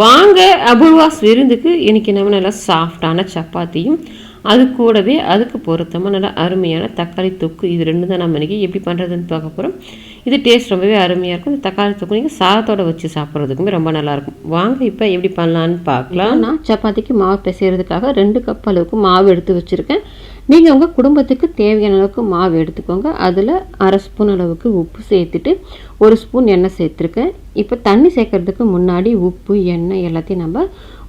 வாங்க அபூர்வாஸ் விருந்துக்கு இன்றைக்கி நம்ம நல்லா சாஃப்டான சப்பாத்தியும் அது கூடவே அதுக்கு பொருத்தமாக நல்லா அருமையான தக்காளி தொக்கு. இது ரெண்டு தான் நம்ம இன்றைக்கி எப்படி பண்ணுறதுன்னு பார்க்க போகிறோம் இது டேஸ்ட் ரொம்பவே அருமையாக இருக்கும். இந்த தக்காளி தொக்கு நீங்கள் சாதத்தோட வச்சு சாப்பிட்றதுக்குமே ரொம்ப நல்லாயிருக்கும் வாங்க இப்போ எப்படி பண்ணலான்னு பார்க்கலாம். நான் சப்பாத்திக்கு மாவு பிசைகிறதுக்காக ரெண்டு கப் அளவுக்கு மாவு எடுத்து வச்சுருக்கேன். நீங்கள் உங்கள் குடும்பத்துக்கு தேவையான அளவுக்கு மாவு எடுத்துக்கோங்க. அதில் அரை ஸ்பூன் அளவுக்கு உப்பு சேர்த்துட்டு ஒரு ஸ்பூன் எண்ணெய் சேர்த்துருக்கேன். இப்போ தண்ணி சேர்க்கறதுக்கு முன்னாடி உப்பு எண்ணெய் எல்லாத்தையும் நம்ம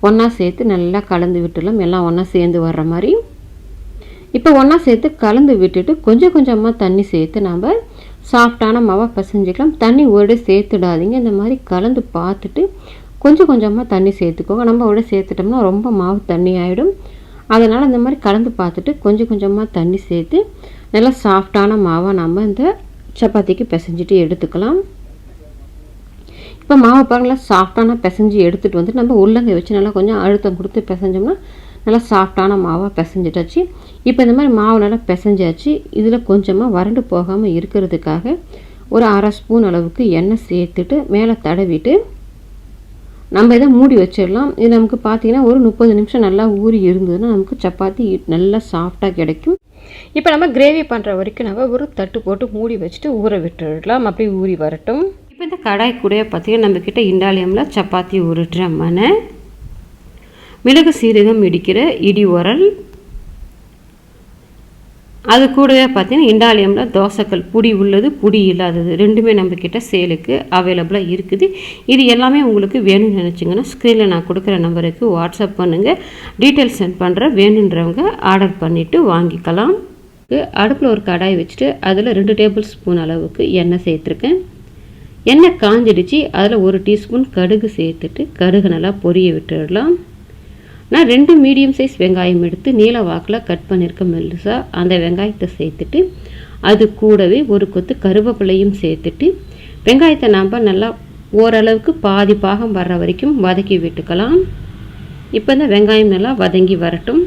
ஒன்றா சேர்த்து நல்லா கலந்து விட்டுலாம் எல்லாம் ஒன்றா சேர்ந்து வர்ற மாதிரி. இப்போ ஒன்றா சேர்த்து கலந்து விட்டுட்டு கொஞ்சம் கொஞ்சமாக தண்ணி சேர்த்து நம்ம சாஃப்டான மாவை பசைஞ்சிக்கலாம். தண்ணி ஒரு சேர்த்துடாதீங்க. இந்த மாதிரி கலந்து பார்த்துட்டு கொஞ்சம் கொஞ்சமாக தண்ணி சேர்த்துக்கோங்க. நம்ம விட சேர்த்துட்டோம்னா ரொம்ப மாவு தண்ணி ஆகிடும் அதனால் இந்த மாதிரி கலந்து பார்த்துட்டு கொஞ்சம் கொஞ்சமாக தண்ணி சேர்த்து நல்லா சாஃப்டான மாவை நம்ம இந்த சப்பாத்திக்கு பிசைஞ்சிட்டு எடுத்துக்கலாம். இப்போ மாவை பாருங்களா சாஃப்டான பிசைஞ்சு எடுத்துகிட்டு வந்து நம்ம உள்ளங்கை வச்சு நல்லா கொஞ்சம் அழுத்தம் கொடுத்து பிசைஞ்சோம்னா நல்லா சாஃப்டான மாவாக பிசைஞ்சிட்டாச்சு. இப்போ இந்த மாதிரி மாவு நல்லா பிசைஞ்சாச்சு. இதில் கொஞ்சமாக வறண்டு போகாமல் இருக்கிறதுக்காக ஒரு அரை ஸ்பூன் அளவுக்கு எண்ணெய் சேர்த்துட்டு மேலே தடவிட்டு நம்ம இதை மூடி வச்சிடலாம். இது நமக்கு பார்த்தீங்கன்னா ஒரு முப்பது நிமிஷம் நல்லா ஊறி இருந்ததுன்னா நமக்கு சப்பாத்தி நல்லா சாஃப்டாக கிடைக்கும். இப்போ நம்ம கிரேவி பண்ணுற வரைக்கும் நம்ம ஒரு தட்டு போட்டு மூடி வச்சுட்டு ஊற விட்டுடலாம். அப்படியே ஊறி வரட்டும். இப்போ இந்த கடாய் கூட பார்த்தீங்கன்னா நம்மக்கிட்ட இண்டாலியமில் சப்பாத்தி உருட்டுற மனை மிளகு சீரகம் இடிக்கிற இடி உரல் அது கூடவே பார்த்தீங்கன்னா இண்டாலியமில் தோசைக்கல் புடி உள்ளது புடி இல்லாதது ரெண்டுமே நம்மக்கிட்ட சேலுக்கு அவைலபிளாக இருக்குது. இது எல்லாமே உங்களுக்கு வேணும்னு நினச்சிங்கன்னா ஸ்க்ரீனில் நான் கொடுக்குற நம்பருக்கு வாட்ஸ்அப் பண்ணுங்கள் டீட்டெயில்ஸ் சென்ட் பண்ணுறேன் வேணுன்றவங்க ஆர்டர் பண்ணிவிட்டு வாங்கிக்கலாம். அடுப்பில் ஒரு கடாய் வச்சுட்டு அதில் ரெண்டு டேபிள் ஸ்பூன் அளவுக்கு எண்ணெய் சேர்த்துருக்கேன். எண்ணெய் காஞ்சிடுச்சு. அதில் ஒரு டீஸ்பூன் கடுகு சேர்த்துட்டு கடுகு நல்லா பொரிய விட்டுடலாம். நான் ரெண்டு மீடியம் சைஸ் வெங்காயம் எடுத்து நீல வாக்கில் கட் பண்ணியிருக்க மெல்லுசா அந்த வெங்காயத்தை சேர்த்துட்டு அது கூடவே ஒரு கொத்து கருவேப்பிலையும் சேர்த்துட்டு வெங்காயத்தை நாம் நல்லா ஓரளவுக்கு பாதி பாகம் வர்ற வரைக்கும் வதக்கி விட்டுக்கலாம். இப்போ இந்த வெங்காயம் நல்லா வதங்கி வரட்டும்.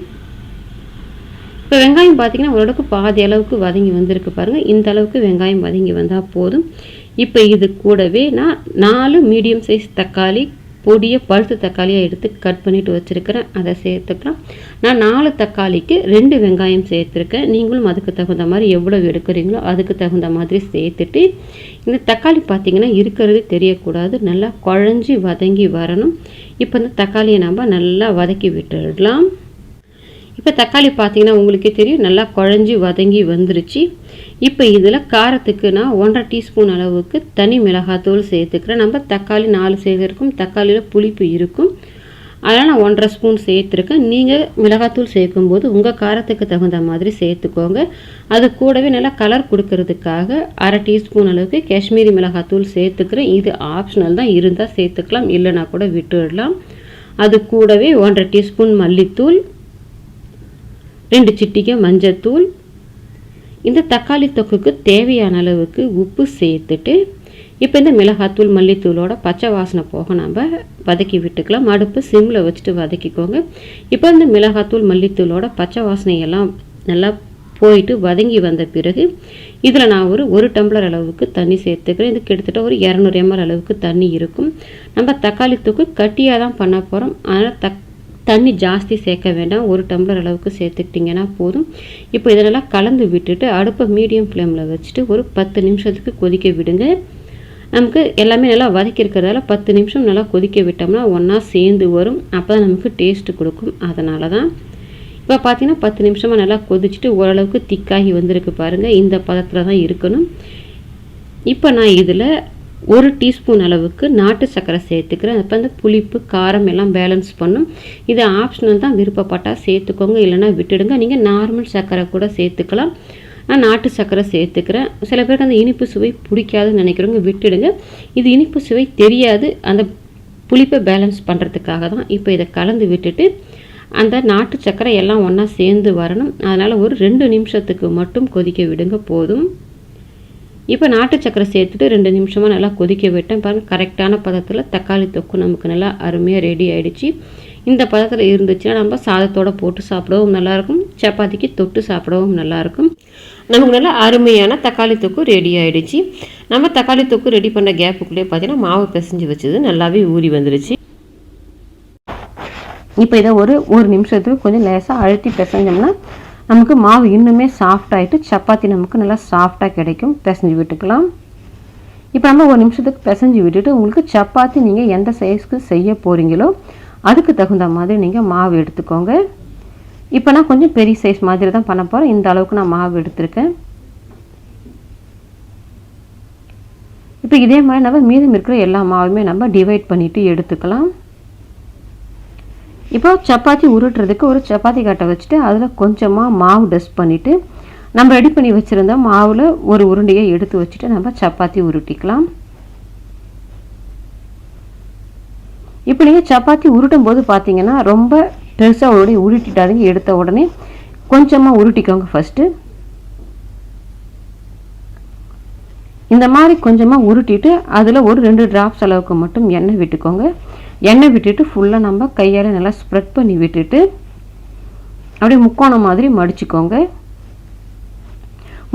இப்போ வெங்காயம் பார்த்தீங்கன்னா ஓரளவுக்கு பாதி அளவுக்கு வதங்கி வந்திருக்கு பாருங்கள் இந்த அளவுக்கு வெங்காயம் வதங்கி வந்தால் போதும். இப்போ இது கூடவே நான் நாலு மீடியம் சைஸ் தக்காளி பொடிய பழுத்து தக்காளியை எடுத்து கட் பண்ணிவிட்டு வச்சுருக்கிறேன். அதை சேர்த்துக்கலாம். நான் நாலு தக்காளிக்கு ரெண்டு வெங்காயம் சேர்த்துருக்கேன். நீங்களும் அதுக்கு தகுந்த மாதிரி எவ்வளோ எடுக்கிறீங்களோ அதுக்கு தகுந்த மாதிரி சேர்த்துட்டு இந்த தக்காளி பார்த்திங்கன்னா இருக்கிறது தெரியக்கூடாது. நல்லா குழஞ்சி வதங்கி வரணும். இப்போ இந்த தக்காளியை நம்ம நல்லா வதக்கி விட்டுடலாம். இப்போ தக்காளி பார்த்தீங்கன்னா உங்களுக்கே தெரியும் நல்லா குழஞ்சி வதங்கி வந்துருச்சு. இப்போ இதில் காரத்துக்கு நான் ஒன்றரை டீஸ்பூன் அளவுக்கு தனி மிளகாத்தூள் சேர்த்துக்கிறேன். நம்ம தக்காளி நாலு சேர்த்துருக்கும். தக்காளியில் புளிப்பு இருக்கும். அதனால் நான் ஒன்றரை ஸ்பூன் சேர்த்துருக்கேன். நீங்கள் மிளகாத்தூள் சேர்க்கும்போது உங்கள் காரத்துக்கு தகுந்த மாதிரி சேர்த்துக்கோங்க. அது கூடவே நல்லா கலர் கொடுக்கறதுக்காக அரை டீஸ்பூன் அளவுக்கு காஷ்மீரி மிளகாத்தூள் சேர்த்துக்கிறேன். இது ஆப்ஷனல் தான். இருந்தால் சேர்த்துக்கலாம். இல்லைனா கூட விட்டுடலாம். அது கூடவே ஒன்றரை டீஸ்பூன் மல்லித்தூள் ரெண்டு சிட்டிகை மஞ்சத்தூள் இந்த தக்காளி தொக்குக்கு தேவையான அளவுக்கு உப்பு சேர்த்துட்டு இப்போ இந்த மிளகாத்தூள் மல்லித்தூளோட பச்சை வாசனை போக நம்ம வதக்கி விட்டுக்கலாம். அடுப்பு சிம்மில் வச்சுட்டு வதக்கிக்கோங்க. இப்போ இந்த மிளகாத்தூள் மல்லித்தூளோட பச்சை வாசனையெல்லாம் நல்லா போயிட்டு வதங்கி வந்த பிறகு இதில் நான் ஒரு ஒரு டம்ளர் அளவுக்கு தண்ணி சேர்த்துக்கிறேன். இது கிட்டத்தட்ட ஒரு இரநூறு எம்எல் அளவுக்கு தண்ணி இருக்கும். நம்ம தக்காளி தொக்கு கட்டியாக தான் பண்ண போகிறோம் அதனால் தக் தண்ணி ஜாஸ்தி சேர்க்க வேண்டாம். ஒரு டம்ளர் அளவுக்கு சேர்த்துக்கிட்டிங்கன்னா போதும். இப்போ இதெல்லாம் கலந்து விட்டுட்டு அடுப்பை மீடியம் ஃப்ளேமில் வச்சுட்டு ஒரு பத்து நிமிஷத்துக்கு கொதிக்க விடுங்க. நமக்கு எல்லாமே நல்லா வதக்கி இருக்கிறதால பத்து நிமிஷம் நல்லா கொதிக்க விட்டோம்னா ஒன்றா சேர்ந்து வரும். அப்போ தான் நமக்கு டேஸ்ட்டு கொடுக்கும். அதனால தான் இப்போ பார்த்தீங்கன்னா பத்து நிமிஷமாக நல்லா கொதிச்சுட்டு ஓரளவுக்கு திக்காகி வந்திருக்கு பாருங்கள் இந்த பதத்தில் தான் இருக்கணும். இப்போ நான் இதில் ஒரு டீஸ்பூன் அளவுக்கு நாட்டு சர்க்கரை சேர்த்துக்கிறேன். அப்போ அந்த புளிப்பு காரம் எல்லாம் பேலன்ஸ் பண்ணும். இது ஆப்ஷனல் தான் விருப்பப்பட்டால் சேர்த்துக்கோங்க. இல்லைனா விட்டுடுங்க. நீங்கள் நார்மல் சர்க்கரை கூட சேர்த்துக்கலாம். நான் நாட்டு சர்க்கரை சேர்த்துக்கிறேன். சில பேருக்கு அந்த இனிப்பு சுவை பிடிக்காதுன்னு நினைக்கிறவங்க விட்டுடுங்க. இது இனிப்பு சுவை தெரியாது. அந்த புளிப்பை பேலன்ஸ் பண்ணுறதுக்காக தான் இப்போ இதை கலந்து விட்டுட்டு அந்த நாட்டு சர்க்கரை எல்லாம் ஒன்றா சேர்ந்து வரணும். அதனால் ஒரு ரெண்டு நிமிஷத்துக்கு மட்டும் கொதிக்க விடுங்க. போதும். இப்போ நாட்டு சக்கரை சேர்த்துட்டு ரெண்டு நிமிஷமாக நல்லா கொதிக்க விட்டேன். பாருங்கள் கரெக்டான பதத்தில் தக்காளி தொக்கு நமக்கு நல்லா அருமையாக ரெடி ஆகிடுச்சு இந்த பதத்தில் இருந்துச்சுன்னா நம்ம சாதத்தோடு போட்டு சாப்பிடவும் நல்லாயிருக்கும். சப்பாத்திக்கு தொட்டு சாப்பிடவும் நல்லாயிருக்கும். நமக்கு நல்லா அருமையான தக்காளி தொக்கு ரெடி ஆகிடுச்சு நம்ம தக்காளி தொக்கு ரெடி பண்ண கேப்புக்குள்ளேயே பார்த்தீங்கன்னா மாவு பிசைஞ்சு வச்சது நல்லாவே ஊறி வந்துடுச்சு இப்போ இதை ஒரு ஒரு நிமிஷத்துக்கு கொஞ்சம் லேசாக அழுத்தி பிசைஞ்சோம்னா நமக்கு மாவு இன்னுமே சாஃப்ட் ஆகிட்டு சப்பாத்தி நமக்கு நல்லா சாஃப்டாக கிடைக்கும். பிசைஞ்சு விட்டுக்கலாம். இப்போ நம்ம ஒரு நிமிஷத்துக்கு பிசைஞ்சு விட்டுட்டு உங்களுக்கு சப்பாத்தி நீங்கள் எந்த சைஸ்க்கு செய்ய போகிறீங்களோ அதுக்கு தகுந்த மாதிரி நீங்கள் மாவு எடுத்துக்கோங்க. இப்போ நான் கொஞ்சம் பெரிய சைஸ் மாதிரி தான் பண்ண போகிறேன் இந்த அளவுக்கு நான் மாவு எடுத்திருக்கேன். இப்போ இதே மாதிரி நம்ம மீதம் இருக்கிற எல்லா மாவுமே நம்ம டிவைட் பண்ணிவிட்டு எடுத்துக்கலாம். இப்போ சப்பாத்தி உருட்டுறதுக்கு ஒரு சப்பாத்தி கட்டை வச்சுட்டு அதில் கொஞ்சமாக மாவு டஸ்ட் பண்ணிவிட்டு நம்ம ரெடி பண்ணி வச்சுருந்த மாவில் ஒரு உருண்டையை எடுத்து வச்சுட்டு நம்ம சப்பாத்தி உருட்டிக்கலாம். இப்போ நீங்கள் சப்பாத்தி உருட்டும் போது பார்த்தீங்கன்னா ரொம்ப பெருசாக உடனே உருட்டிட்டாதீங்க எடுத்த உடனே கொஞ்சமாக உருட்டிக்கோங்க ஃபஸ்ட்டு இந்த மாதிரி கொஞ்சமாக உருட்டிட்டு அதில் ஒரு ரெண்டு ட்ராப்ஸ் அளவுக்கு மட்டும் எண்ணெய் விட்டுக்கோங்க. எண்ணெய் விட்டுட்டு ஃபுல்லாக நம்ம கையால் நல்லா ஸ்ப்ரெட் பண்ணி விட்டுட்டு அப்படியே முக்கோணம் மாதிரி மடிச்சுக்கோங்க.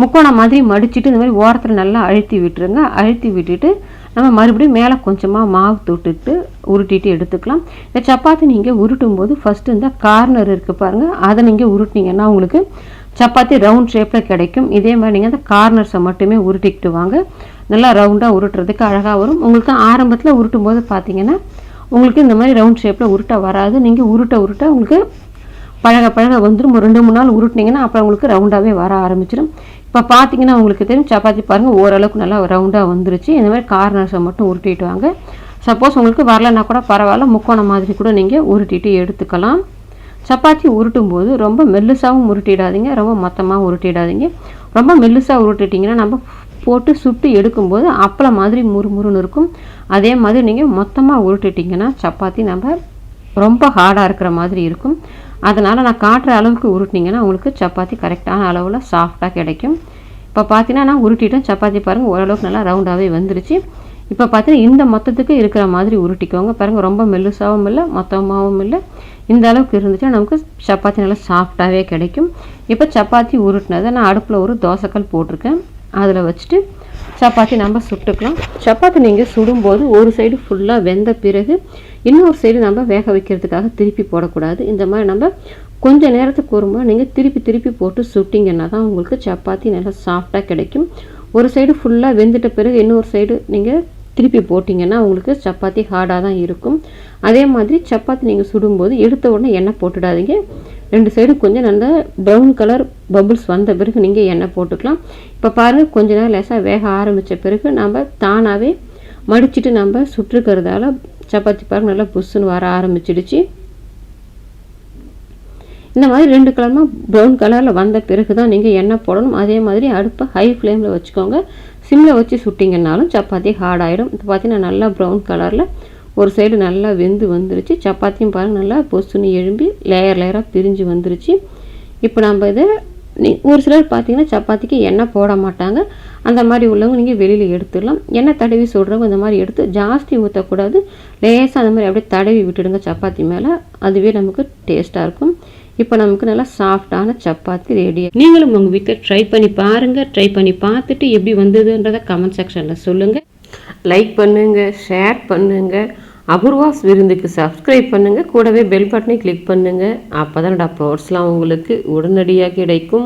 முக்கோணம் மாதிரி மடிச்சுட்டு இந்த மாதிரி ஓரத்தில் நல்லா அழுத்தி விட்டுருங்க. அழுத்தி விட்டுட்டு நம்ம மறுபடியும் மேலே கொஞ்சமாக மாவு தொட்டுட்டு உருட்டிட்டு எடுத்துக்கலாம். இந்த சப்பாத்தி நீங்கள் உருட்டும் போது ஃபஸ்ட்டு இந்த கார்னர் இருக்குது பாருங்கள் அதை நீங்கள் உருட்டினீங்கன்னா உங்களுக்கு சப்பாத்தி ரவுண்ட் ஷேப்பில் கிடைக்கும். இதே மாதிரி நீங்கள் அந்த கார்னர்ஸை மட்டுமே உருட்டிக்கிட்டு வாங்க. நல்லா ரவுண்டாக உருட்டுறதுக்கு அழகாக வரும். உங்களுக்கு ஆரம்பத்தில் உருட்டும் போது பார்த்தீங்கன்னா உங்களுக்கு இந்த மாதிரி ரவுண்ட் ஷேப்பில் உருட்டை வராது. நீங்கள் உருட்ட உருட்ட உங்களுக்கு பழக பழக வந்துடும் ஒரு ரெண்டு மூணு நாள் உருட்டினீங்கன்னா அப்புறம் உங்களுக்கு ரவுண்டாகவே வர ஆரம்பிச்சிடும் இப்போ பார்த்தீங்கன்னா உங்களுக்கு தெரியும் சப்பாத்தி பாருங்கள் ஓரளவுக்கு நல்லா ரவுண்டாக வந்துருச்சு. இந்த மாதிரி கார்னர்ஸை மட்டும் உருட்டிட்டு வாங்க. சப்போஸ் உங்களுக்கு வரலன்னா கூட பரவாயில்ல முக்கோணம் மாதிரி கூட நீங்கள் உருட்டிட்டு எடுத்துக்கலாம். சப்பாத்தி உருட்டும் போது ரொம்ப மெல்லுசாகவும் உருட்டிடாதீங்க. ரொம்ப மொத்தமாக உருட்டிடாதீங்க. ரொம்ப மெல்லுசாக உருட்டிட்டிங்கன்னா நம்ம போட்டு சுட்டு எடுக்கும்போது அப்பளம் மாதிரி முறுமுறுன்னு இருக்கும். அதே மாதிரி நீங்கள் மொத்தமாக உருட்டிட்டிங்கன்னா சப்பாத்தி நம்ம ரொம்ப ஹார்டாக இருக்கிற மாதிரி இருக்கும். அதனால் நான் காட்டுற அளவுக்கு உருட்டினீங்கன்னா உங்களுக்கு சப்பாத்தி கரெக்டான அளவில் சாஃப்டாக கிடைக்கும். இப்போ பார்த்தீங்கன்னா நான் உருட்டிட்டேன். சப்பாத்தி பாருங்கள் ஓரளவுக்கு நல்லா ரவுண்டாகவே வந்துருச்சு. இப்போ பார்த்தீங்கன்னா இந்த மொத்தத்துக்கு இருக்கிற மாதிரி உருட்டிக்கோங்க. பாருங்கள் ரொம்ப மெல்லுசாகவும் இல்லை மொத்தமாகவும் இல்லை. இந்த அளவுக்கு இருந்துச்சுன்னா நமக்கு சப்பாத்தி நல்லா சாஃப்டாகவே கிடைக்கும். இப்போ சப்பாத்தி உருட்டினதை நான் அடுப்பில் ஒரு தோசைக்கல் போட்டிருக்கேன். அதில் வச்சுட்டு சப்பாத்தி நம்ம சுட்டுக்கலாம். சப்பாத்தி நீங்கள் சுடும்போது ஒரு சைடு ஃபுல்லாக வெந்த பிறகு இன்னொரு சைடு நம்ம வேக வைக்கிறதுக்காக திருப்பி போடக்கூடாது. இந்த மாதிரி நம்ம கொஞ்ச நேரத்துக்கு வரும்போது நீங்கள் திருப்பி திருப்பி போட்டு சுட்டிங்கன்னா தான் உங்களுக்கு சப்பாத்தி நல்லா சாஃப்டாக கிடைக்கும். ஒரு சைடு ஃபுல்லாக வெந்துட்ட பிறகு இன்னொரு சைடு நீங்கள் திருப்பி போட்டிங்கன்னா உங்களுக்கு சப்பாத்தி ஹார்டாக தான் இருக்கும். அதே மாதிரி சப்பாத்தி நீங்கள் சுடும்போது எடுத்த உடனே எண்ணெய் போட்டுடாதீங்க. ரெண்டு சைடும் கொஞ்சம் நல்ல ப்ரௌன் கலர் பபுள்ஸ் வந்த பிறகு நீங்கள் எண்ணெய் போட்டுக்கலாம். இப்போ பாருங்கள் கொஞ்ச நேரம் லேசாக வேக ஆரம்பித்த பிறகு நம்ம தானாகவே மடிச்சுட்டு நம்ம சுற்றுக்கிறதால சப்பாத்தி பாருங்க நல்லா புஷ்ஷுன்னு வர ஆரம்பிச்சிடுச்சு. இந்த மாதிரி ரெண்டு கலருமா ப்ரௌன் கலரில் வந்த பிறகு தான் நீங்கள் எண்ணெய் போடணும். அதே மாதிரி அடுப்பை ஹை ஃப்ளேமில் வச்சுக்கோங்க. சிம்மில் வச்சு சுட்டிங்கன்னாலும் சப்பாத்தி ஹார்ட் ஆகிடும் இப்போ பார்த்தீங்கன்னா நல்லா ப்ரௌன் கலரில் ஒரு சைடு நல்லா வெந்து வந்துருச்சு. சப்பாத்தியும் பாருங்கள் நல்லா பொசுன்னு எழும்பி லேயர் லேயராக பிரிஞ்சு வந்துருச்சு. இப்போ நம்ம இதை ஒரு சிலர் பார்த்தீங்கன்னா சப்பாத்திக்கு எண்ணெய் போட மாட்டாங்க. அந்த மாதிரி உள்ளவங்க நீங்கள் வெளியில் எடுத்துடலாம். எண்ணெய் தடவி சொல்கிறவங்க இந்த மாதிரி எடுத்து ஜாஸ்தி ஊற்றக்கூடாது லேசாக அந்த மாதிரி அப்படியே தடவி விட்டுடுங்க சப்பாத்தி மேலே. அதுவே நமக்கு டேஸ்ட்டாக இருக்கும். இப்போ நமக்கு நல்லா சாஃப்டான சப்பாத்தி ரெடி நீங்களும் உங்கள் வீட்டில் ட்ரை பண்ணி பாருங்கள் ட்ரை பண்ணி பார்த்துட்டு எப்படி வந்ததுன்றதை கமெண்ட் செக்ஷனில் சொல்லுங்கள் லைக் பண்ணுங்கள் ஷேர் பண்ணுங்கள் அபூர்வாஸ் விருந்துக்கு சப்ஸ்கிரைப் பண்ணுங்கள் கூடவே பெல் பட்டனை கிளிக் பண்ணுங்கள் அப்போ தான் அப்லோட்ஸ்லாம் உங்களுக்கு உடனடியாக கிடைக்கும்.